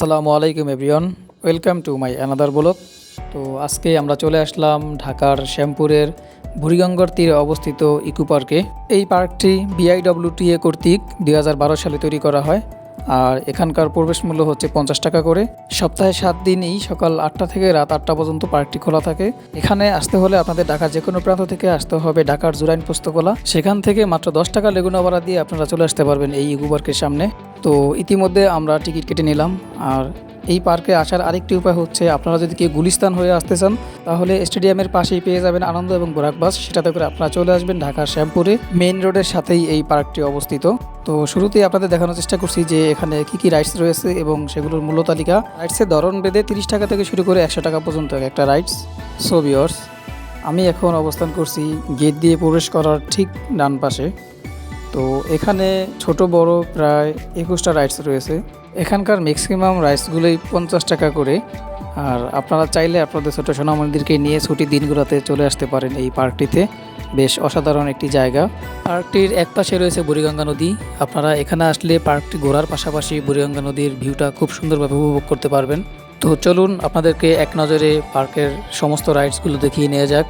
আসসালামু আলাইকুম, everyone. Welcome to my another blog তো আজকে আমরা চলে আসলাম ঢাকার শ্যামপুরের বুড়িগঙ্গার তীরে অবস্থিত ইকো পার্কে। এই পার্কটি বিআইডব্লিউটিএ কর্তৃক দু হাজার বারো সালে তৈরি করা হয়। আর এখানকার প্রবেশ মূল্য হচ্ছে পঞ্চাশ টাকা করে। সপ্তাহে সাত দিনই সকাল আটটা থেকে রাত আটটা পর্যন্ত পার্কটি খোলা থাকে। এখানে আসতে হলে আপনাদের ঢাকার যে কোনো প্রান্ত থেকে আসতে হবে ঢাকার জুরাইন পুস্তকলা। সেখান থেকে মাত্র দশ টাকা লেগুনা ভাড়া দিয়ে আপনারা চলে আসতে পারবেন এই ইগুবার্কের সামনে। তো ইতিমধ্যে আমরা টিকিট কেটে নিলাম। আর এই পার্কে আসার আরেকটি উপায় হচ্ছে আপনারা যদি কেউ গুলিস্তান হয়ে আসতে চান, তাহলে স্টেডিয়ামের পাশেই পেয়ে যাবেন আনন্দ এবং বোরাক বাস সেটাতে করে আপনারা চলে আসবেন ঢাকার শ্যামপুরে, মেইন রোডের সাথেই এই পার্কটি অবস্থিত। তো শুরুতেই আপনাদের দেখানোর চেষ্টা করছি যে এখানে কি কি রাইডস রয়েছে এবং সেগুলোর মূল্য তালিকা। রাইডসের ধরন বেঁধে তিরিশ টাকা থেকে শুরু করে একশো টাকা পর্যন্ত একটা রাইডস সো বিয়র্স আমি এখন অবস্থান করছি গেট দিয়ে প্রবেশ করার ঠিক ডান পাশে। তো এখানে ছোট, বড় প্রায় একুশটা রাইডস রয়েছে। এখানকার ম্যাক্সিমাম রাইডসগুলোই পঞ্চাশ টাকা করে। আর আপনারা চাইলে আপনাদের ছোটো সোনামন্দিরকে নিয়ে ছুটির দিনগুলোতে চলে আসতে পারেন এই পার্কটিতে। বেশ অসাধারণ একটি জায়গা। পার্কটির এক পাশে রয়েছে বুড়িগঙ্গা নদী। আপনারা এখানে আসলে পার্কটি ঘোরার পাশাপাশি বুড়িগঙ্গা নদীর ভিউটা খুব সুন্দরভাবে উপভোগ করতে পারবেন। তো চলুন আপনাদেরকে এক নজরে পার্কের সমস্ত রাইডসগুলো দেখিয়ে নেওয়া যাক।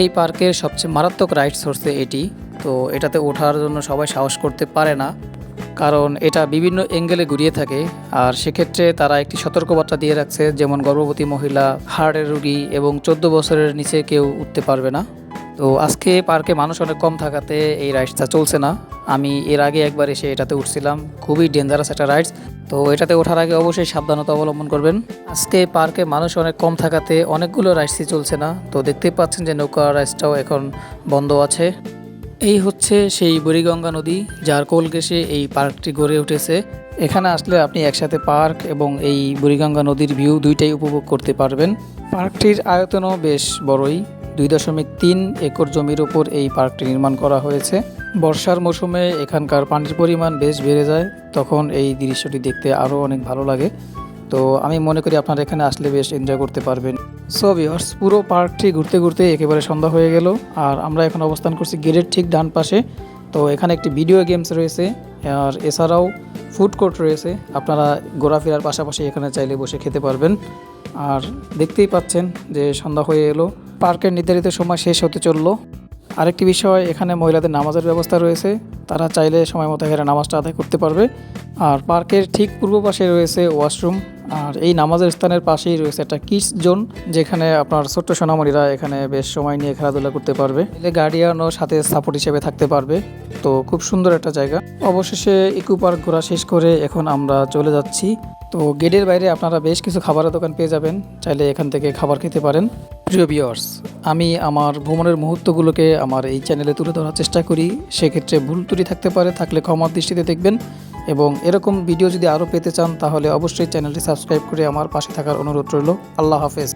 এই পার্কের সবচেয়ে মারাত্মক রাইডস হচ্ছে এটি। তো এটাতে ওঠার জন্য সবাই সাহস করতে পারে না, কারণ এটা বিভিন্ন অ্যাঙ্গেলে ঘুরিয়ে থাকে। আর সেক্ষেত্রে তারা একটি সতর্কবার্তা দিয়ে রাখছে, যেমন গর্ভবতী মহিলা হার্টের রুগী এবং চোদ্দ বছরের নিচে কেউ উঠতে পারবে না। তো আজকে পার্কে মানুষ অনেক কম থাকাতে এই রাইডসটা চলছে না। আমি এর আগে একবার এসে এটাতে উঠছিলাম। খুবই ডেঞ্জারাস একটা রাইডস। তো এটাতে ওঠার আগে অবশ্যই সাবধানতা অবলম্বন করবেন। আজকে পার্কে মানুষ অনেক কম থাকাতে অনেকগুলো রাইডসই চলছে না। তো দেখতে পাচ্ছেন যে নৌকা রাইডসটাও এখন বন্ধ আছে। এই হচ্ছে সেই বুড়িগঙ্গা নদী, যার কোল ঘেঁষে এই পার্কটি গড়ে উঠেছে। এখানে আসলে আপনি একসাথে পার্ক এবং এই বুড়িগঙ্গা নদীর ভিউ দুইটাই উপভোগ করতে পারবেন। পার্কটির আয়তনও বেশ বড়ই। দুই দশমিক তিন একর জমির উপর এই পার্কটি নির্মাণ করা হয়েছে। বর্ষার মৌসুমে এখানকার পানির পরিমাণ বেশ বেড়ে যায়, তখন এই দৃশ্যটি দেখতে আরও অনেক ভালো লাগে। তো আমি মনে করি আপনারা এখানে আসলে বেশ এনজয় করতে পারবেন। সো ভিওর্স পুরো পার্কটি ঘুরতে ঘুরতে একেবারে সন্ধ্যা হয়ে গেল, আর আমরা এখন অবস্থান করছি গেটের ঠিক ডান পাশে। তো এখানে একটি ভিডিও গেমস রয়েছে, আর এছাড়াও ফুড কোর্ট রয়েছে। আপনারা ঘোরাফেরার পাশাপাশি এখানে চাইলে বসে খেতে পারবেন। আর দেখতেই পাচ্ছেন যে সন্ধ্যা হয়ে এলো। পার্কের নির্ধারিত সময় শেষ হতে চলল। আরেকটি বিষয়, এখানে মহিলাদের নামাজের ব্যবস্থা রয়েছে। তারা চাইলে সময় মতো এখানে নামাজটা আদায় করতে পারবে। আর পার্কের ঠিক পূর্ব পাশে রয়েছে ওয়াশরুম। আর এই নামাজের স্থানের পাশেই রয়েছে একটা কিডস জোন, যেখানে আপনার ছোট্ট সোনামণিরা এখানে বেশ সময় নিয়ে খেলাধুলা করতে পারবে। গার্ডিয়ানও সাথে সাপোর্ট হিসেবে থাকতে পারবে। তো খুব সুন্দর একটা জায়গা। অবশেষে ইকো পার্ক ঘোরা শেষ করে এখন আমরা চলে যাচ্ছি। তো গেটের বাইরে আপনারা বেশ কিছু খাবারের দোকান পেয়ে যাবেন। চাইলে এখান থেকে খাবার খেতে পারেন। প্রিয় বিয়ার্স আমি আমার ভ্রমণের মুহূর্তগুলোকে আমার এই চ্যানেলে তুলে ধরার চেষ্টা করি। সেক্ষেত্রে ভুল ত্রুটি থাকতে পারে, থাকলে ক্ষমার দৃষ্টিতে দেখবেন। এবং এরকম ভিডিও যদি আরও পেতে চান, তাহলে অবশ্যই চ্যানেলটি সাবস্ক্রাইব করে আমার পাশে থাকার অনুরোধ রইল। আল্লাহ হাফেজ।